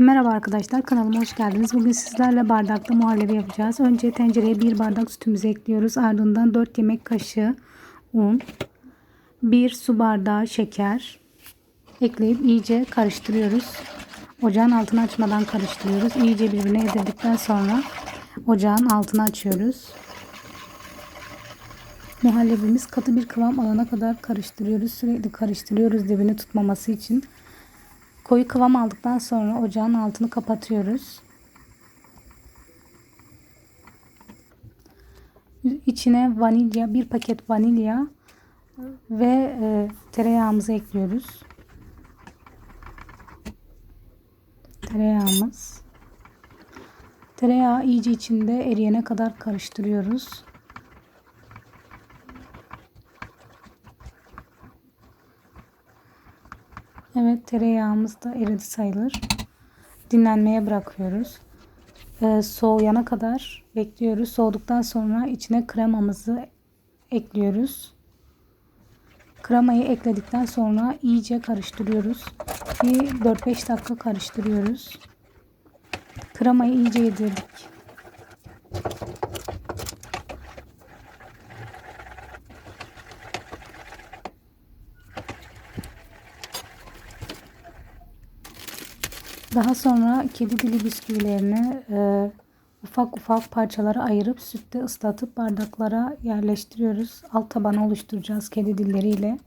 Merhaba arkadaşlar kanalıma hoş geldiniz. Bugün sizlerle bardakta muhallebi yapacağız. Önce tencereye bir bardak sütümüzü ekliyoruz. Ardından 4 yemek kaşığı un, 1 su bardağı şeker ekleyip iyice karıştırıyoruz. Ocağın altını açmadan karıştırıyoruz. İyice birbirine yedirdikten sonra ocağın altını açıyoruz. Muhallebimiz katı bir kıvam alana kadar karıştırıyoruz. Sürekli karıştırıyoruz dibini tutmaması için. Koyu kıvam aldıktan sonra ocağın altını kapatıyoruz. İçine vanilya, bir paket vanilya ve e, tereyağımızı ekliyoruz. Tereyağımız. Tereyağı iyice içinde eriyene kadar karıştırıyoruz. Evet tereyağımız da eridi sayılır. Dinlenmeye bırakıyoruz. Ee, soğuyana kadar bekliyoruz. Soğuduktan sonra içine kremamızı ekliyoruz. Kremayı ekledikten sonra iyice karıştırıyoruz. Bir 4-5 dakika karıştırıyoruz. Kremayı iyice yedirdik. Daha sonra kedi dili bisküvilerini e, ufak ufak parçalara ayırıp sütte ıslatıp bardaklara yerleştiriyoruz. Alt tabanı oluşturacağız kedi dilleriyle.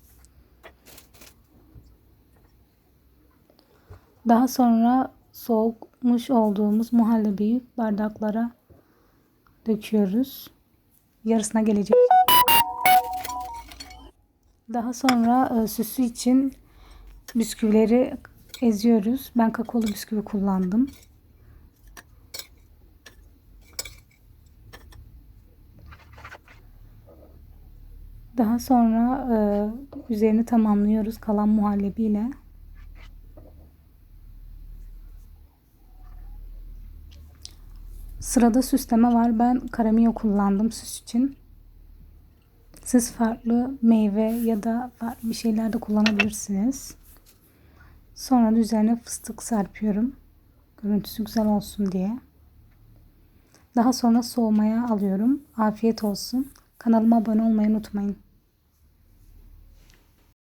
Daha sonra soğumuş olduğumuz muhallebiyi bardaklara döküyoruz. Yarısına gelecek. Daha sonra e, süsü için bisküvileri eziyoruz. Ben kakaolu bisküvi kullandım. Daha sonra e, üzerini tamamlıyoruz kalan muhallebiyle. Sırada süsleme var. Ben karamio kullandım süs için. Siz farklı meyve ya da farklı bir şeyler de kullanabilirsiniz. Sonra da üzerine fıstık serpiyorum. Görüntüsü güzel olsun diye. Daha sonra soğumaya alıyorum. Afiyet olsun. Kanalıma abone olmayı unutmayın.